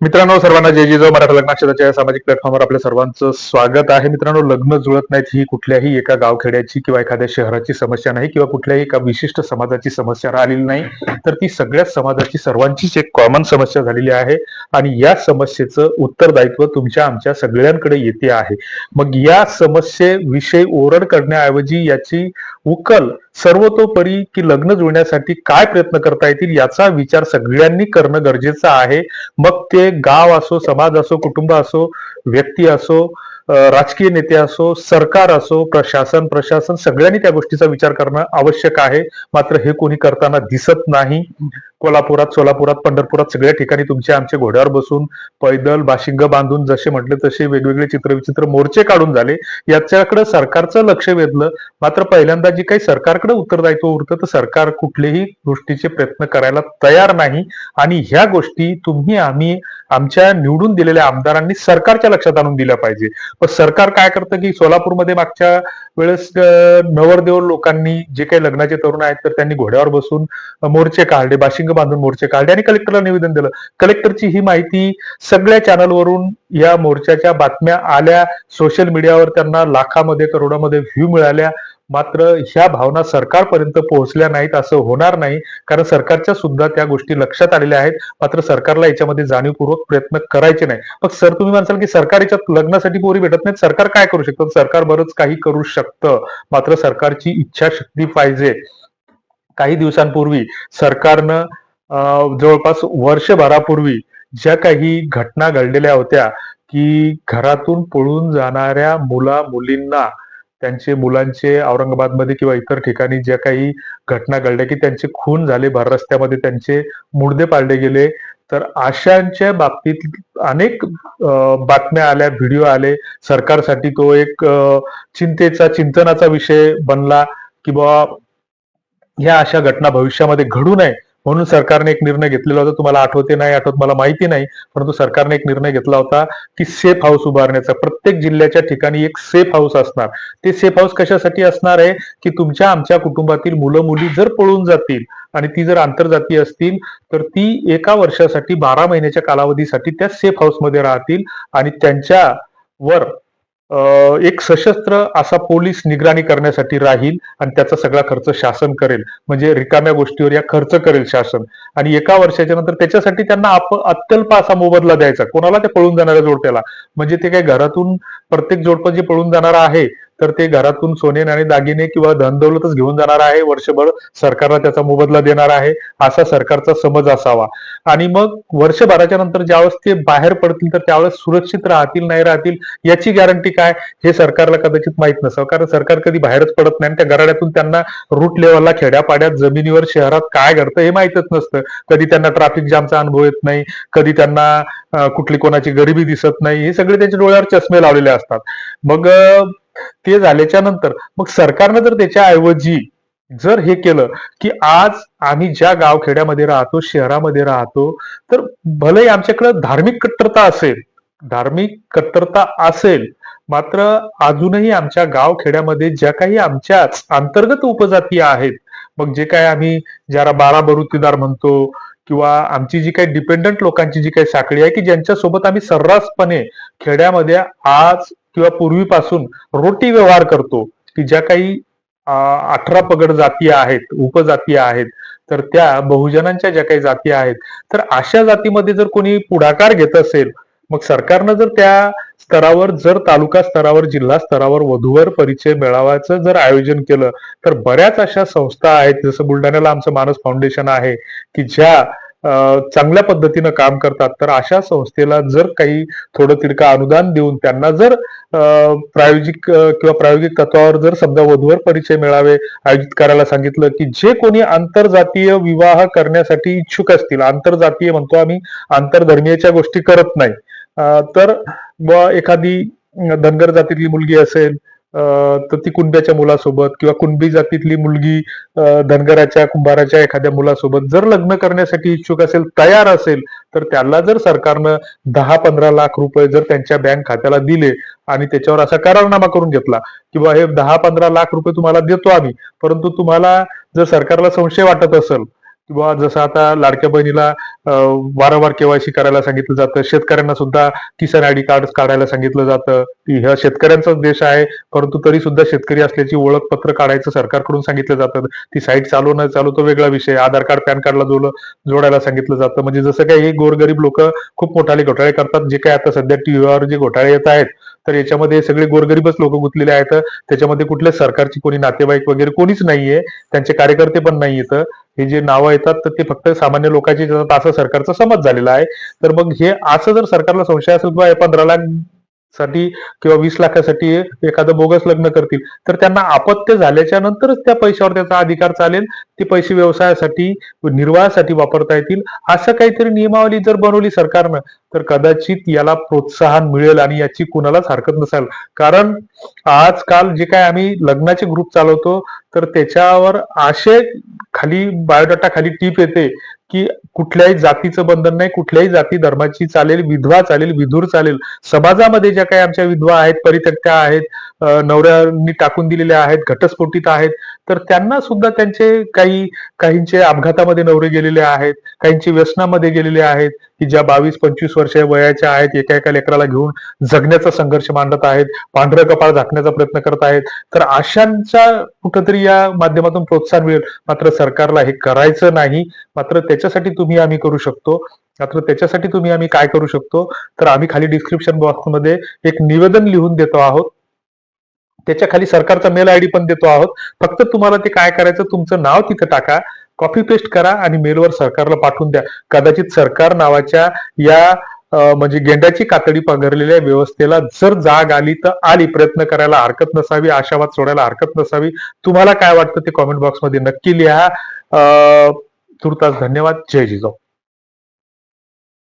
मित्रांनो सर्वांना जय जिजाऊ मराठा लग्नाक्षराच्या सामाजिक प्लॅटफॉर्मवर आपल्या सर्वांचं स्वागत आहे. मित्रांनो लग्न जुळत नाहीत ही कुठल्याही एका गावखेड्याची किंवा एखाद्या शहराची समस्या नाही किंवा कुठल्याही एका विशिष्ट समाजाची समस्या राहिलेली नाही. तर ती सगळ्याच समाजाची सर्वांचीच एक कॉमन समस्या झालेली आहे आणि या समस्येचं उत्तरदायित्व तुमच्या आमच्या सगळ्यांकडे येते आहे. मग या समस्येविषयी ओरड करण्याऐवजी याची उकल सर्वतोपरी की लग्न जुळण्यासाठी काय प्रयत्न करता येतील याचा विचार सगळ्यांनी करणं गरजेचं आहे. मग ते गाव असो समाज असो कुटुंब असो व्यक्ती असो राजकीय नेते असो सरकार असो प्रशासन प्रशासन सगळ्यांनी त्या गोष्टीचा विचार करणं आवश्यक आहे. मात्र हे कोणी करताना दिसत नाही. कोल्हापुरात सोलापुरात पंढरपुरात सगळ्या ठिकाणी तुमच्या आमच्या घोड्यावर बसून पैदल बाशिंग बांधून जसे म्हटले तसे वेगवेगळे चित्रविचित्र मोर्चे काढून झाले. याच्याकडे सरकारचं लक्ष वेधलं. मात्र पहिल्यांदा जी काही सरकारकडे उत्तरदायित्व उरतं तर सरकार कुठलेही गोष्टीचे प्रयत्न करायला तयार नाही. आणि ह्या गोष्टी तुम्ही आम्ही आमच्या निवडून दिलेल्या आमदारांनी सरकारच्या लक्षात आणून दिल्या पाहिजे. पण सरकार काय करतं की सोलापूरमध्ये मागच्या वेळेस नवरदेव लोकांनी जे काही लग्नाचे तरुण आहेत तर त्यांनी घोड्यावर बसून मोर्चे काढले. बाशिंग बांधून मोर्चे काढले आणि कलेक्टरला निवेदन दिलं. कलेक्टरची ही माहिती सगळ्या चॅनलवरून या मोर्चाच्या बातम्या आल्या. सोशल मीडियावर त्यांना लाखामध्ये करोडामध्ये व्ह्यू मिळाल्या. मात्र ह्या भावना सरकारपर्यंत पोहोचल्या नाहीत असं होणार नाही. कारण सरकारच्या सुद्धा त्या गोष्टी लक्षात आलेल्या आहेत. मात्र सरकारला याच्यामध्ये जाणीवपूर्वक प्रयत्न करायचे नाही. मग सर तुम्ही म्हणसाल की सरकार याच्यात लग्नासाठी पोरी भेटत नाहीत. सरकार काय करू शकतं? सरकार बरंच काही करू शकतं. मात्र सरकारची इच्छाशक्ती पाहिजे. काही दिवसांपूर्वी सरकारनं जवळपास वर्षभरापूर्वी ज्या काही घटना घडलेल्या होत्या की घरातून पळून जाणाऱ्या मुला मुलींना त्यांचे मुलांचे औरंगाबादमध्ये किंवा इतर ठिकाणी ज्या काही घटना घडल्या की त्यांचे खून झाले भर रस्त्यामध्ये त्यांचे मुडदे पाळले गेले तर अशांच्या बाबतीत अनेक बातम्या आल्या व्हिडिओ आले. सरकारसाठी तो एक चिंतेचा चिंतनाचा विषय बनला की बुवा ह्या अशा घटना भविष्यामध्ये घडू नये म्हणून सरकारने एक निर्णय घेतलेला होता. तुम्हाला आठवते नाही आठवत मला माहिती नाही परंतु सरकारने एक निर्णय घेतला होता की सेफ हाऊस उभारण्याचा. प्रत्येक जिल्ह्याच्या ठिकाणी एक सेफ हाऊस असणार. ते सेफ हाऊस कशासाठी असणार आहे? की तुमच्या आमच्या कुटुंबातील मुलं मुली जर पळून जातील आणि ती जर आंतरजातीय असतील तर ती एका वर्षासाठी बारा महिन्याच्या कालावधीसाठी त्या सेफ हाऊसमध्ये राहतील आणि त्यांच्यावर एक सशस्त्र असा पोलीस निगराणी करण्यासाठी राहील आणि त्याचा सगळा खर्च शासन करेल. म्हणजे रिकाम्या गोष्टीवर या खर्च करेल शासन. आणि एका वर्षाच्या नंतर त्याच्यासाठी त्यांना आप अत्यल्प असा मोबदला द्यायचा. कोणाला ते पळून जाणाऱ्या जोडप्याला. म्हणजे ते काय घरातून प्रत्येक जोडपं जे पळून जाणार आहे तर ते घरातून सोने नाणे दागिने किंवा धनदौलतच घेऊन जाणार आहे. वर्षभर सरकारला त्याचा मोबदला देणार आहे. असा सरकारचा समज असावा. आणि मग वर्षभराच्या नंतर ज्यावेळेस ते बाहेर पडतील तर त्यावेळेस सुरक्षित राहतील नाही राहतील याची गॅरंटी काय? हे सरकारला कदाचित माहीत नसावं. कारण सरकार कधी बाहेरच पडत नाही आणि त्या घराड्यातून त्यांना रूट लेवलला खेड्यापाड्यात जमिनीवर शहरात काय घडतं हे माहितच नसतं. कधी त्यांना ट्रॅफिक जामचा अनुभव येत नाही. कधी त्यांना कुठली कोणाची गरिबी दिसत नाही. हे सगळे त्यांच्या डोळ्यावर चष्मे लावलेले असतात. मग ते झाल्याच्यानंतर मग सरकारनं जर त्याच्या ऐवजी जर हे केलं की आज आम्ही ज्या गावखेड्यामध्ये राहतो शहरामध्ये राहतो तर भलेही आमच्याकडे धार्मिक कट्टरता असेल धार्मिक कट्टरता असेल. मात्र अजूनही आमच्या गावखेड्यामध्ये ज्या काही आमच्याच अंतर्गत उपजाती आहेत मग जे काय आम्ही ज्याला बारा बरुतीदार म्हणतो किंवा आमची जी काही डिपेंडंट लोकांची जी काही साखळी आहे की ज्यांच्यासोबत आम्ही सर्रासपणे खेड्यामध्ये आज किंवा पूर्वीपासून रोटी व्यवहार करतो की ज्या काही अठरा पगड जाती आहेत उपजाती आहेत तर त्या बहुजनांच्या ज्या काही जाती आहेत तर अशा जातीमध्ये जर कोणी पुढाकार घेत असेल मग सरकारनं जर त्या स्तरावर जर तालुका स्तरावर जिल्हा स्तरावर वधूवर परिचय मेळाव्याचं जर आयोजन केलं तर बऱ्याच अशा संस्था आहेत जसं बुलढाण्याला आमचं मानस फाउंडेशन आहे की ज्या चांगल्या पद्धतीनं काम करतात तर अशा संस्थेला जर काही थोडं तिडका अनुदान देऊन त्यांना जर प्रायोजिक किंवा प्रायोगिक तत्वावर जर समजा वधूवर परिचय मिळावे आयोजित करायला सांगितलं की जे कोणी आंतरजातीय विवाह करण्यासाठी इच्छुक असतील आंतरजातीय म्हणतो आम्ही आंतरधर्मीयच्या गोष्टी करत नाही तर एखादी धनगर जातीतली मुलगी असेल तर ती कुणब्याच्या मुलासोबत किंवा कुणबी जातीतली मुलगी धनगराच्या कुंभाराच्या एखाद्या मुलासोबत जर लग्न करण्यासाठी इच्छुक असेल तयार असेल तर त्याला जर सरकारनं दहा पंधरा लाख रुपये जर त्यांच्या बँक खात्याला दिले आणि त्याच्यावर असा करारनामा करून घेतला किंवा हे दहा पंधरा लाख रुपये तुम्हाला देतो आम्ही परंतु तुम्हाला जर सरकारला संशय वाटत असेल किंवा जसं आता लाडक्या बहिणीला वारंवार केवायसी करायला सांगितलं जातं. शेतकऱ्यांना सुद्धा किसान आयडी कार्ड काढायला सांगितलं जातं. ह्या शेतकऱ्यांचाच देश आहे परंतु तरी सुद्धा शेतकरी असल्याची ओळखपत्र काढायचं सरकारकडून सांगितलं जातं. ती साईट चालू न चालू तो वेगळा विषय. आधार कार्ड पॅन कार्डला जोड जोडायला सांगितलं जातं. म्हणजे जसं काही हे गोरगरीब लोक खूप मोठाले घोटाळे करतात. जे काय आता सध्या टीव्हीवर जे घोटाळे येत आहेत तर याच्यामध्ये सगळे गोरगरीबच लोक गुंतलेले आहेत. त्याच्यामध्ये कुठल्या सरकारची कोणी नातेवाईक वगैरे कोणीच नाहीये. त्यांचे कार्यकर्ते पण नाही येत हे जे नावं येतात तर ते फक्त सामान्य लोकांची असं सरकारचा समज झालेला आहे. तर मग हे असं जर सरकारला संशय असेल किंवा पंधरा लाख साठी किंवा वीस लाखासाठी एखादं बोगस लग्न करतील. तर त्यांना अपत्य झाल्याच्या नंतरच त्या पैशावर त्याचा अधिकार चालेल. ते पैसे व्यवसायासाठी निर्वाहासाठी वापरता येतील. असं काहीतरी नियमावली जर बनवली सरकारनं तर कदाचित याला प्रोत्साहन मिळेल आणि याची कुणालाच हरकत नसेल. कारण आजकाल जे काय आम्ही लग्नाचे ग्रुप चालवतो तर त्याच्यावर असे खाली बायोडाटा खाली टीप येते. की कुठल्याही जातीचं बंधन नाही कुठल्याही जाती धर्माची चालेल विधवा चालेल विधूर चालेल. समाजामध्ये ज्या काही आमच्या विधवा आहेत परित्यक्त्या आहेत नवऱ्यांनी टाकून दिलेल्या आहेत घटस्फोटित आहेत तर त्यांना सुद्धा त्यांचे काही काहींचे अपघातामध्ये नवरे गेलेले आहेत काहींचे व्यसनामध्ये गेलेले आहेत. की ज्या बावीस पंचवीस वर्ष वयाच्या आहेत एका एका लेकराला घेऊन जगण्याचा संघर्ष मांडत आहेत पांढरं कपाळ झाकण्याचा प्रयत्न करत आहेत तर अशांच्या कुठंतरी या माध्यमातून प्रोत्साहन मिळेल. मात्र सरकारला हे करायचं नाही. मात्र त्याच्यासाठी तुम्ही आम्ही करू शकतो. मात्र त्याच्यासाठी तुम्ही आम्ही काय करू शकतो? तर आम्ही खाली डिस्क्रिप्शन बॉक्समध्ये एक निवेदन लिहून देतो आहोत. त्याच्याखाली सरकारचा मेल आयडी पण देतो आहोत. फक्त तुम्हाला ते काय करायचं तुमचं नाव तिथं टाका. कॉपी पेस्ट करा आणि मेलवर सरकारला पाठवून द्या. कदाचित सरकार नावाच्या या म्हणजे गेंड्याची कातडी पगरलेल्या व्यवस्थेला जर जाग आली तर आली प्रयत्न करायला हरकत नसावी आशावाद सोडायला हरकत नसावी. तुम्हाला काय वाटतं ते कॉमेंट बॉक्समध्ये नक्की लिहा. तुर्तास धन्यवाद. जय जिजाऊ.